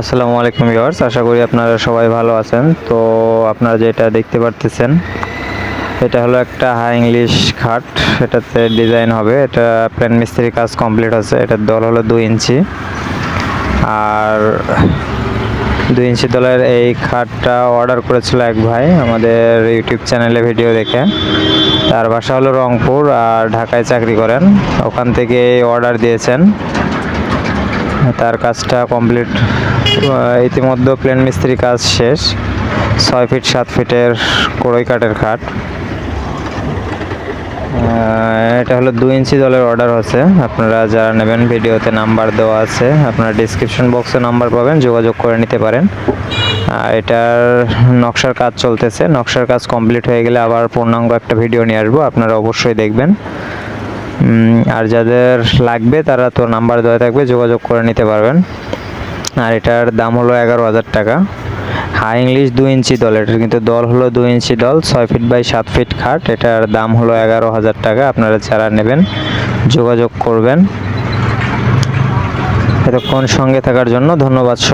আসসালামু আলাইকুম ভিউয়ার্স, আশা করি আপনারা সবাই ভালো আছেন। তো আপনারা যেটা দেখতে পারতেছেন, এটা হলো একটা হাই ইংলিশ খাট। এটাতে ডিজাইন হবে, এটা প্ল্যান মিস্ত্রি কাজ কমপ্লিট আছে এটার দল হলো দুই ইঞ্চি। আর দুই ইঞ্চি দলের এই খাটটা অর্ডার করেছিল এক ভাই, আমাদের ইউটিউব চ্যানেলে ভিডিও দেখে। তার বাসা হলো রংপুর, আর ঢাকায় চাকরি করেন। ওখান থেকে অর্ডার দিয়েছেন। তার কাজটা কমপ্লিট ইতিমধ্যে প্লেন মিস্ত্রি কাজ শেষ। ছয় ফিট, সাত ফিটের কড়ই কাঠের খাট। এটা হলো দুই ইঞ্চি দলের অর্ডার হচ্ছে। আপনারা যারা নেবেন, ভিডিওতে নাম্বার দেওয়া আছে। আপনারা ডিসক্রিপশন বক্সে নাম্বার পাবেন, যোগাযোগ করে নিতে পারেন। এটার নকশার কাজ চলতেছে। নকশার কাজ কমপ্লিট হয়ে গেলে আবার পূর্ণাঙ্গ একটা ভিডিও নিয়ে আসব। আপনারা অবশ্যই দেখবেন। আর যাদের লাগবে তারা তো নাম্বার দেওয়া থাকবে, যোগাযোগ করে নিতে পারবেন। আর এটার দাম হলো এগারো হাজার টাকা। হাই ইংলিশ দু ইঞ্চি দল, এটার কিন্তু দল হলো দু ইঞ্চি দল, ছয় ফিট বাই সাত ফিট খাট। এটার দাম হলো এগারো হাজার টাকা, আপনারা যারা নেবেন, যোগাযোগ করবেন। এতক্ষণ সঙ্গে থাকার জন্য ধন্যবাদ সবাই।